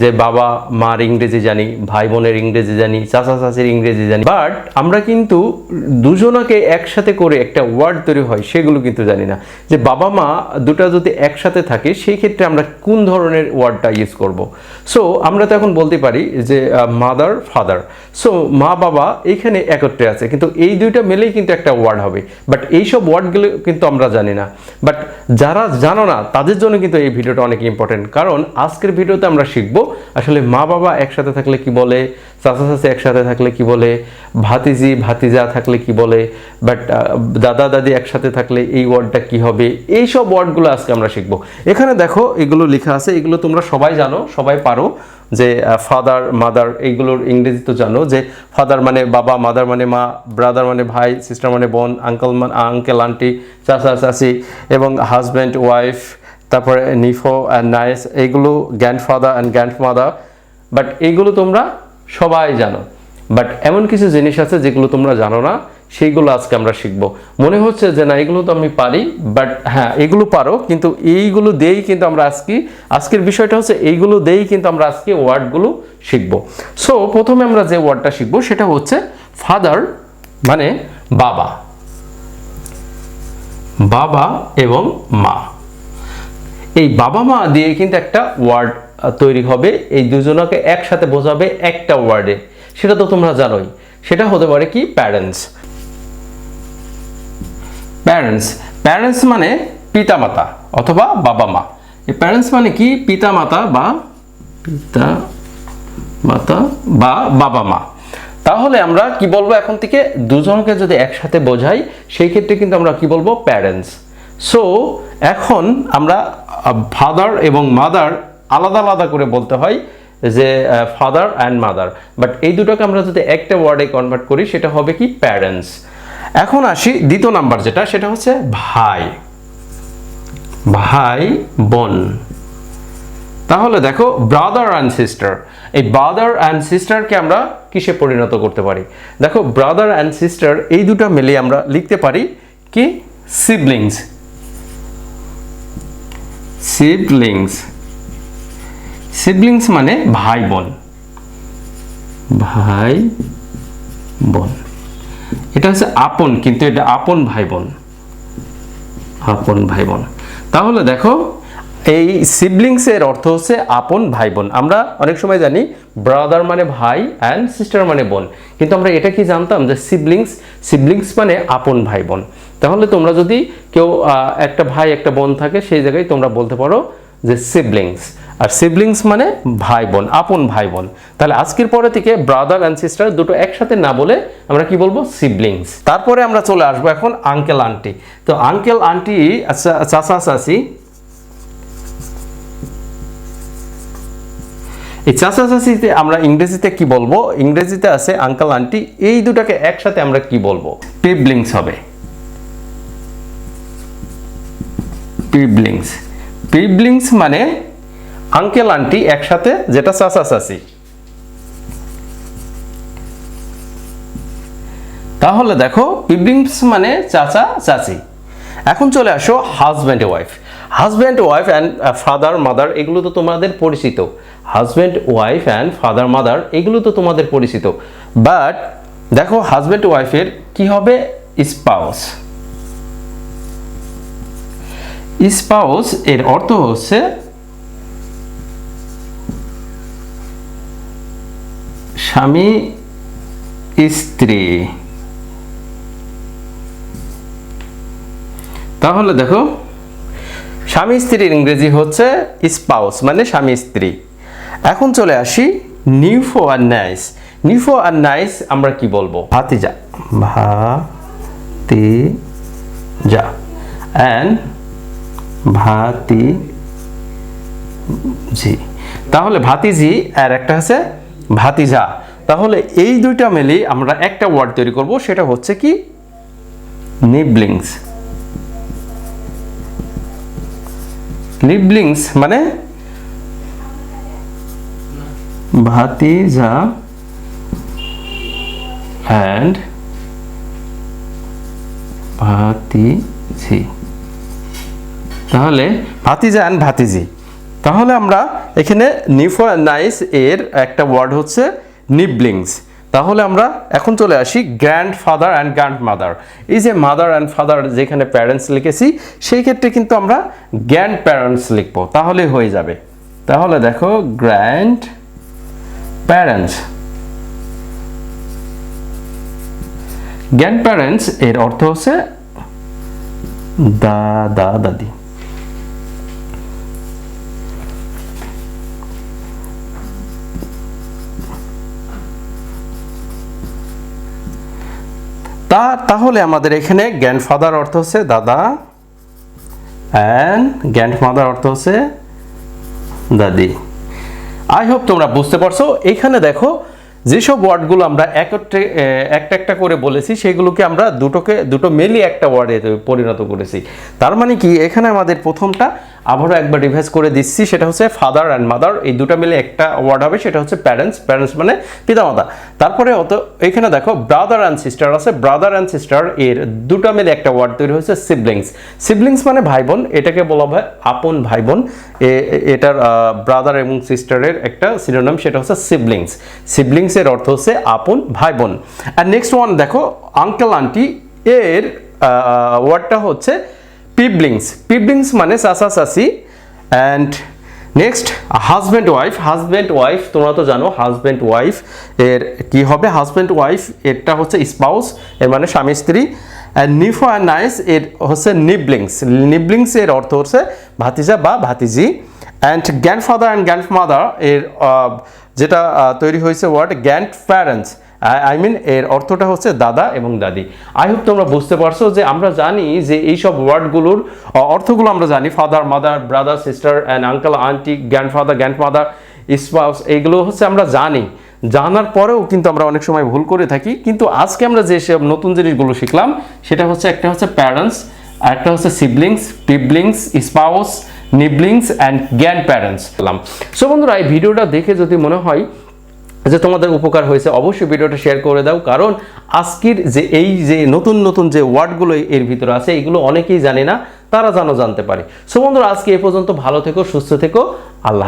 যে বাবা মার ইংরেজি জানি, ভাই বোনের ইংরেজি জানি, চাচা চাচির ইংরেজি জানি। বাট আমরা কিন্তু দুজনকে একসাথে করে একটা ওয়ার্ড তৈরি হয়, সেগুলো কিন্তু জানি না। যে বাবা মা দুটো যদি একসাথে থাকে, সেই ক্ষেত্রে আমরা কোন ধরনের ওয়ার্ডটা ইউজ করব? সো আমরা তো এখন বলতে পারি যে মাদার ফাদার সো মা, বাবা এখানে একত্রে আছে, কিন্তু এই দুইটা মিলেই কিন্তু একটা ওয়ার্ড হবে। বাট এইসব ওয়ার্ডগুলো কিন্তু আমরা জানি না। বাট যারা জানো না, তাদের জন্য কিন্তু এই ভিডিওটা অনেক ইম্পর্টেন্ট কারণ আজকের ভিডিওতে আমরা শিখব আসলে মা বাবা একসাথে থাকলে কি বলে, চাচা চাচি একসাথে থাকলে কি বলে, ভাতিজি, ভাতিজা থাকলে কি বলে বাট দাদা দাদি একসাথে থাকলে এই ওয়ার্ডটা কি হবে এই সব ওয়ার্ডগুলো আজকে আমরা শিখব। এখানে দেখো এগুলো লেখা আছে, এগুলো তোমরা সবাই জানো, সবাই পারো যে ফাদার মাদার এইগুলোর ইংরেজি তো জানো যে ফাদার মানে বাবা মাদার মানে মা ব্রাদার মানে ভাই সিস্টার মানে বোন আঙ্কেল মানে আঙ্কেল আন্টি চাচা, চাচি এবং হাজব্যান্ড ওয়াইফ তারপরে নিফো অ্যান্ড নাইস এইগুলো গ্র্যান্ডফাদার অ্যান্ড গ্র্যান্ডমাদার বাট এইগুলো তোমরা সবাই জানো। বাট এমন কিছু জিনিস আছে যেগুলো তোমরা জানো না, সেইগুলো আজকে আমরা শিখব। মনে হচ্ছে যে না, এগুলো তো আমি পারি বাট হ্যাঁ এগুলো পারো, কিন্তু এইগুলো দিয়েই কিন্তু আমরা আজকে, আজকের বিষয়টা হচ্ছে এইগুলো দিয়েই কিন্তু আমরা আজকে ওয়ার্ডগুলো শিখব। সো প্রথমে আমরা যে ওয়ার্ডটা শিখব, সেটা হচ্ছে ফাদার মানে বাবা। বাবা এবং মা। এই বাবা মা দিয়ে কিন্তু একটা ওয়ার্ড তৈরি হবে। এই দুজনকে একসাথে বোঝাবে একটা ওয়ার্ডে। সেটা তো তোমরা জানোই। সেটা হতে পারে কি? প্যারেন্টস প্যারেন্টস প্যারেন্টস মানে পিতামাতা অথবা বাবা মা। এই প্যারেন্টস মানে কি? পিতামাতা বা পিতা মাতা বা বাবা মা। তাহলে আমরা কি বলব এখন থেকে? দুজনকে যদি একসাথে বোঝাই, সেই ক্ষেত্রে কিন্তু আমরা কি বলব? প্যারেন্টস সো এখন আমরা ফাদার এবং মাদার আলাদা আলাদা করে বলতে হয় যে ফাদার অ্যান্ড মাদার বাট এই দুটোকে আমরা যদি একটা ওয়ার্ডে কনভার্ট করি, সেটা হবে কি? প্যারেন্টস এখন আসি দ্বিতীয় নাম্বার যেটা, সেটা হচ্ছে ভাই। ভাই, বোন। তাহলে দেখো ব্রাদার অ্যান্ড সিস্টার এই ব্রাদার অ্যান্ড সিস্টারকে আমরা কিসে পরিণত করতে পারি? দেখো ব্রাদার অ্যান্ড সিস্টার এই দুটো মিলে আমরা লিখতে পারি কি? সিবলিংস সিবলিংস সিবলিংস মানে ভাই বোন। ভাই বোন। এটা হচ্ছে আপন, কিন্তু এটা আপন ভাই বোন। আপন ভাই বোন। তাহলে দেখো এই সিবলিংস এর অর্থ হচ্ছে আপন ভাই বোন আমরা অনেক সময় জানি ব্রাদার মানে ভাই অ্যান্ড সিস্টার মানে বোন। কিন্তু আমরা এটা কি জানতাম যে সিবলিংস সিবলিংস মানে আপন ভাই বোন তাহলে তোমরা যদি কেউ একটা ভাই, একটা বোন থাকে, সেই জায়গায় তোমরা বলতে পারো যে সিবলিংস আর সিবলিংস মানে ভাই বোন আপন ভাই বোন তাহলে আজকের পরে থেকে ব্রাদার অ্যান্ড সিস্টার দুটো একসাথে না বলে আমরা কি বলব? সিবলিংস তারপরে আমরা চলে আসব এখন আঙ্কেল আন্টি তো আঙ্কেল আন্টি চাচা, চাচি এই চাচা চাচিতে আমরা ইংরেজিতে কি বলব? ইংরেজিতে আছে আঙ্কেল আন্টি এই দুটাকে একসাথে আমরা কি বলব? পিবলিংস হবে। পিবলিংস পিবলিংস মানে আঙ্কেল আন্টি একসাথে, যেটা চাচা চাচি তাহলে দেখো পিবলিংস মানে চাচা চাচি এখন চলে আসো husband wife husband, wife and father, mother, এগুলো তো তোমাদের পরিচিত। Husband, wife and, father, mother, এগুলো তো তোমাদের পরিচিত। বাট, দেখো, হাজব্যান্ড, ওয়াইফের কি হবে? স্পাউস। স্পাউস এর অর্থ হচ্ছে স্বামী, স্ত্রী। তাহলে দেখো স্বামী স্ত্রীর ইংরেজি হচ্ছে স্পাউস মানে স্বামী স্ত্রী। এখন চলে আসি নিউফো আর নাইস। নিউফো আর নাইস আমরা কি বলব? ভাতিজা। ভাতিজা। অ্যান্ড ভাতি জি তাহলে ভাতিজি আর একটা হচ্ছে ভাতিজা। তাহলে এই দুইটা মিলে আমরা একটা ওয়ার্ড তৈরি করব, সেটা হচ্ছে কি? নিবলিংস। নিবলিংস মানে? ভাতিজা অ্যান্ড ভাতিজি তাহলে ভাতিজা অ্যান্ড ভাতিজি তাহলে আমরা এখানে নিফো নাইস এর একটা ওয়ার্ড হচ্ছে নিবলিংস তাহলে আমরা এখন চলে আসি grandfather and grandmother এই যে মাদার অ্যান্ড ফাদার যেখানে প্যারেন্টস লিখেছি, সেই ক্ষেত্রে কিন্তু আমরা গ্র্যান্ড প্যারেন্টস লিখব। তাহলে হয়ে যাবে। তাহলে দেখো গ্র্যান্ড প্যারেন্টস গ্র্যান্ড প্যারেন্টস এর অর্থ হচ্ছে দাদা দাদি। তা তাহলে আমাদের এখানে গ্র্যান্ডফাদার অর্থ হচ্ছে দাদা অ্যান্ড গ্র্যান্ডমাদার অর্থ হচ্ছে দাদি। আই হোপ তোমরা বুঝতে পারছ। এখানে দেখো, যেসব ওয়ার্ডগুলো আমরা একত্রে একটা একটা করে বলেছি, সেগুলোকে আমরা দুটোকে, দুটো মেলি একটা ওয়ার্ডে পরিণত করেছি। তার মানে কি? এখানে আমাদের প্রথমটা আবারও একবার রিভাইজ করে দিচ্ছি, সেটা হচ্ছে ফাদার অ্যান্ড মাদার এই দুটো মিলে একটা ওয়ার্ড হবে, সেটা হচ্ছে প্যারেন্টস প্যারেন্টস মানে পিতামাতা। তারপরে অত, এখানে দেখো ব্রাদার অ্যান্ড সিস্টার আছে ব্রাদার অ্যান্ড সিস্টার এর দুটো মিলে একটা ওয়ার্ড তৈরি হয়েছে সিবলিংস সিবলিংস মানে ভাই বোন এটাকে বলা হয় আপন ভাই বোন এটার ব্রাদার এবং সিস্টারের একটা সিনোনাম সেটা হচ্ছে সিবলিংস সিবলিংস এর অর্থ হচ্ছে আপন ভাই বোন আর নেক্সট ওয়ান দেখো আঙ্কেল আন্টি এর ওয়ার্ডটা হচ্ছে পিবলিংস পিবলিংস মানে চাচা, চাচি and next husband wife husband wife তোমরা তো জানো হাজব্যান্ড ওয়াইফ এর কি হবে? হাজব্যান্ড ওয়াইফ এরটা হচ্ছে স্পাউস এর মানে স্বামী, স্ত্রী অ্যান্ড নিফো অ্যান্ড নাইস এর হচ্ছে নিবলিংস নিবলিংস এর অর্থ হচ্ছে ভাতিজা বা ভাতিজি অ্যান্ড গ্র্যান্ডফাদার অ্যান্ড গ্র্যান্ডমাদার এর যেটা তৈরি হয়েছে word grand parents I mean এর অর্থটা হচ্ছে দাদা এবং দাদি। আই হোপ তোমরা বুঝতে পারছ যে আমরা জানি যে এইসব ওয়ার্ডগুলোর অর্থগুলো আমরা জানি। Father, mother, brother, sister, and uncle, aunty, grandfather, grandmother, spouse, এইগুলো হচ্ছে আমরা জানি। জানার পরেও কিন্তু আমরা অনেক সময় ভুল করে থাকি। কিন্তু আজকে আমরা যে সব নতুন জিনিসগুলো শিখলাম, সেটা হচ্ছে একটা হচ্ছে প্যারেন্টস একটা হচ্ছে siblings piblings spouse niblings and grandparents so বন্ধুরা, এই ভিডিওটা দেখে যদি মনে হয় যে তোমাদের উপকার হয়েছে, অবশ্যই ভিডিওটা শেয়ার করে দাও। কারণ আজকের যে এই যে নতুন নতুন যে ওয়ার্ডগুলো এর ভিতরে আছে, এগুলো অনেকেই জানে না, তারা জানো জানতে পারে। সো বন্ধুরা, আজকে এ পর্যন্ত ভালো থেকো, সুস্থ থেকো, আল্লাহ